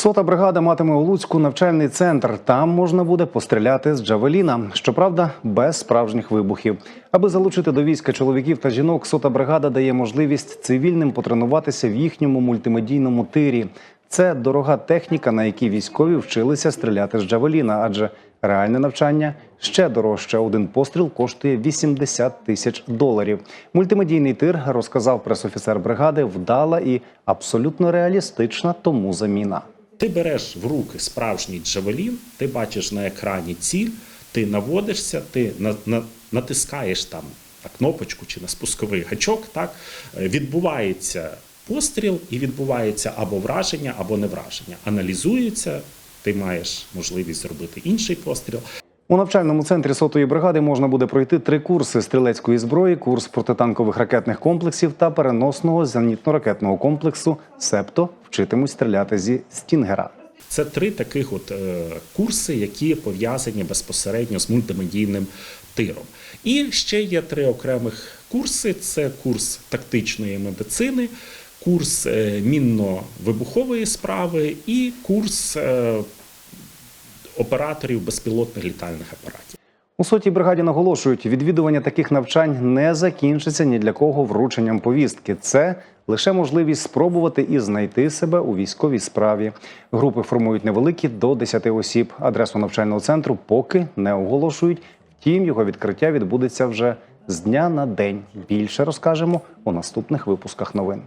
Сота бригада матиме у Луцьку навчальний центр. Там можна буде постріляти з Джавеліна. Щоправда, без справжніх вибухів. Аби залучити до війська чоловіків та жінок, сота бригада дає можливість цивільним потренуватися в їхньому мультимедійному тирі. Це дорога техніка, на якій військові вчилися стріляти з Джавеліна, адже реальне навчання ще дорожче. Один постріл коштує 80 тисяч доларів. Мультимедійний тир розказав пресофіцер бригади. Вдала і абсолютно реалістична тому заміна. Ти береш в руки справжній джавелін, ти бачиш на екрані ціль, ти наводишся, ти на, на, натискаєш там на кнопочку чи на спусковий гачок. Так відбувається постріл і відбувається або враження, або невраження. Аналізується, ти маєш можливість зробити інший постріл. У навчальному центрі сотої бригади можна буде пройти три курси стрілецької зброї, курс протитанкових ракетних комплексів та переносного зенітно-ракетного комплексу. Септо вчитимуть стріляти зі стінгера. Це три таких от е, курси, які пов'язані безпосередньо з мультимедійним тиром. І ще є три окремих курси: це курс тактичної медицини, курс е, мінно-вибухової справи і курс е, операторів безпілотних літальних апаратів. У сотій бригаді наголошують, відвідування таких навчань не закінчиться ні для кого врученням повістки. Це лише можливість спробувати і знайти себе у військовій справі. Групи формують невеликі до 10 осіб. Адресу навчального центру поки не оголошують. Втім, його відкриття відбудеться вже з дня на день. Більше розкажемо у наступних випусках новин.